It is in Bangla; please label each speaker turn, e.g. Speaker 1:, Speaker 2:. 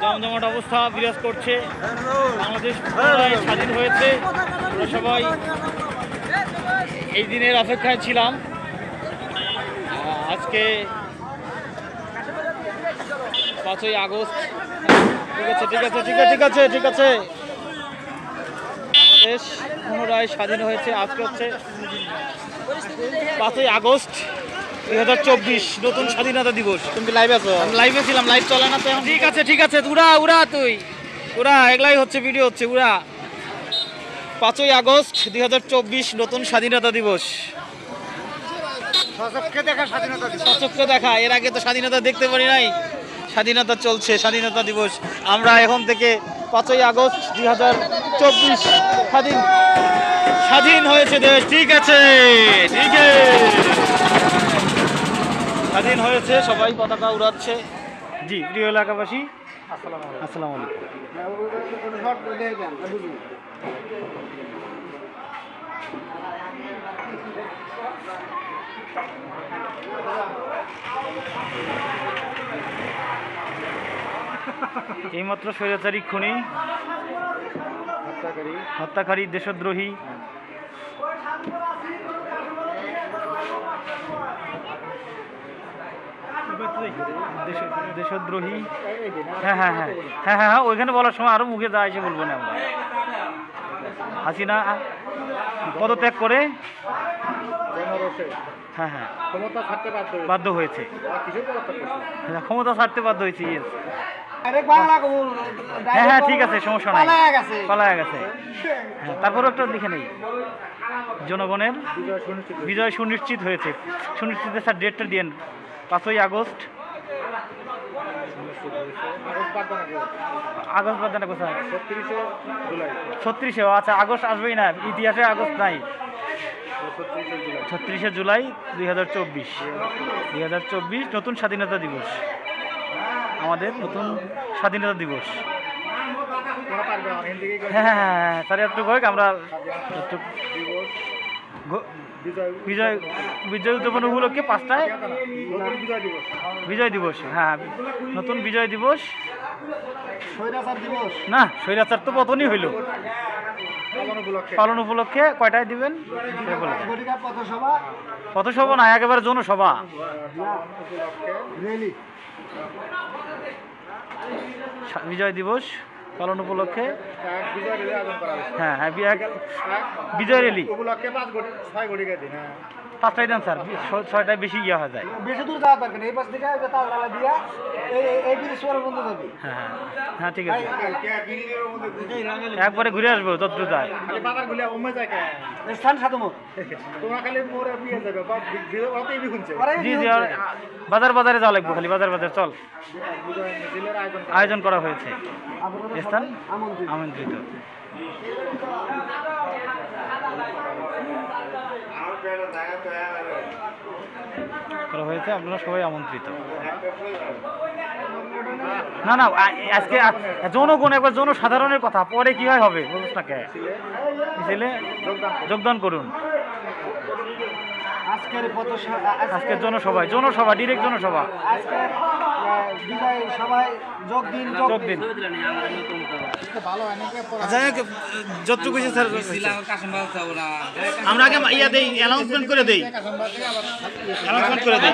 Speaker 1: জমজমাট অবস্থা বিরাজ করছে। বাংলাদেশ পুনরায় স্বাধীন হয়েছে। আমরা সবাই এই দিনের অপেক্ষায় ছিলাম। আজকে পাঁচই আগস্ট। ঠিক আছে ঠিক আছে ঠিক আছে ঠিক আছে ঠিক আছে। বাংলাদেশ পুনরায় স্বাধীন হয়েছে, আজকে হচ্ছে পাঁচই আগস্ট। দুই হাজার চব্বিশ নতুন স্বাধীনতা দিবস।
Speaker 2: তুমি লাইভ আছো?
Speaker 1: আমি লাইভে ছিলাম লাইভ চলে না তো ঠিক আছে ঠিক আছে উড়া উড়া তুই। উড়া এগুলাই হচ্ছে ভিডিও হচ্ছে উড়া। পাঁচই আগস্ট দুই হাজার চব্বিশ নতুন স্বাধীনতা দিবস।
Speaker 2: সচক্ষে দেখা স্বাধীনতা
Speaker 1: সচক্ষে দেখা এর আগে তো স্বাধীনতা দেখতে পারি নাই। স্বাধীনতা চলছে স্বাধীনতা দিবস। আমরা এখন থেকে পাঁচই আগস্ট দুই হাজার চব্বিশ স্বাধীন স্বাধীন হয়েছে দেশ। ঠিক আছে ঠিক আছে। স্বাধীন হয়েছে সবাই পতাকা উড়াচ্ছে। জি প্রিয় এলাকাবাসী
Speaker 2: আসসালামু আলাইকুম।
Speaker 1: এইমাত্র স্বৈরাচারী খুনি
Speaker 2: হত্যাকারী।
Speaker 1: হত্যাকারী দেশদ্রোহী দেশ- দেশদ্রোহী। হ্যাঁ হ্যাঁ হ্যাঁ। হ্যাঁ হ্যাঁ হ্যাঁ ওইখানে বলার সময় আরও মুখে যা এসে বলব না আমরা। হাসিনা পদত্যাগ করে হ্যাঁ হ্যাঁ।
Speaker 2: বাধ্য হয়েছে।
Speaker 1: হ্যাঁ, ক্ষমতা ছাড়তে বাধ্য হয়েছে
Speaker 2: কবুল
Speaker 1: হ্যাঁ হ্যাঁ ঠিক আছে সমস্যা নাই।
Speaker 2: পালায়া গেছে।
Speaker 1: হ্যাঁ তারপরে একটা লিখে নেই। জনগণের
Speaker 2: বিজয় সুনিশ্চিত হয়েছে।
Speaker 1: সুনিশ্চিত স্যার ডেটটা দিয়েন পাঁচই আগস্ট।
Speaker 2: আগস্ট বাদ দেন
Speaker 1: কোথায়
Speaker 2: ছত্রিশে
Speaker 1: আচ্ছা আগস্ট আসবেই না, ইতিহাসে আগস্ট নাই।
Speaker 2: ছত্রিশে জুলাই
Speaker 1: দুই হাজার চব্বিশ। দুই হাজার চব্বিশ নতুন স্বাধীনতা দিবস। আমাদের নতুন স্বাধীনতা দিবস।
Speaker 2: হিন্দি
Speaker 1: হ্যাঁ হ্যাঁ হ্যাঁ হ্যাঁ স্যার, একটু হোক আমরা
Speaker 2: বিজয়
Speaker 1: বিজয় উদযাপন উপলক্ষে পাঁচটায়
Speaker 2: বিজয় দিবস
Speaker 1: হ্যাঁ নতুন বিজয় দিবস। না স্বৈরাচার তো পতনই হইল।
Speaker 2: পালন উপলক্ষে।
Speaker 1: কয়টায় দিবেন।
Speaker 2: পথসভা।
Speaker 1: না একেবারে জনসভা। বিজয় দিবস। পালন উপলক্ষে হ্যাঁ হ্যাঁ বিজয় রেলি
Speaker 2: উপলক্ষে পাঁচ ছয় হ্যাঁ।
Speaker 1: পাঁচটায় দেন স্যার বেশি ইয়ে হয়ে যায়।
Speaker 2: বেশি দূর যাওয়া দরকার এই পাশ থেকে তালা দিয়া এই ব্রিজ যাবি।
Speaker 1: হ্যাঁ হ্যাঁ হ্যাঁ ঠিক আছে। একবারে ঘুরে আসব যত
Speaker 2: উমে যায়
Speaker 3: স্থান
Speaker 1: জি জি বাজার বাজারে যাওয়া লাগবো খালি বাজার বাজার চল।
Speaker 2: আয়োজন করা
Speaker 1: হয়েছে। স্থান?
Speaker 3: আমন্ত্রিত।
Speaker 1: আমন্ত্রিত। করা হয়েছে আপনারা সবাই আমন্ত্রিত। না না আজকে জনগণ একবার জনসাধারণের কথা পরে কি হয় হবে বুঝছ না কে? মিছিলে যোগদান করুন।
Speaker 3: আজকের পথ
Speaker 1: আজকে জনসভায় জনসভা ডিরেক্ট জনসভা।
Speaker 3: আজকের
Speaker 1: আচ্ছা যতটুকু আমরা আগে ইয়া দেই অ্যানাউন্সমেন্ট করে দেই। অ্যানাউন্সমেন্ট করে দেই।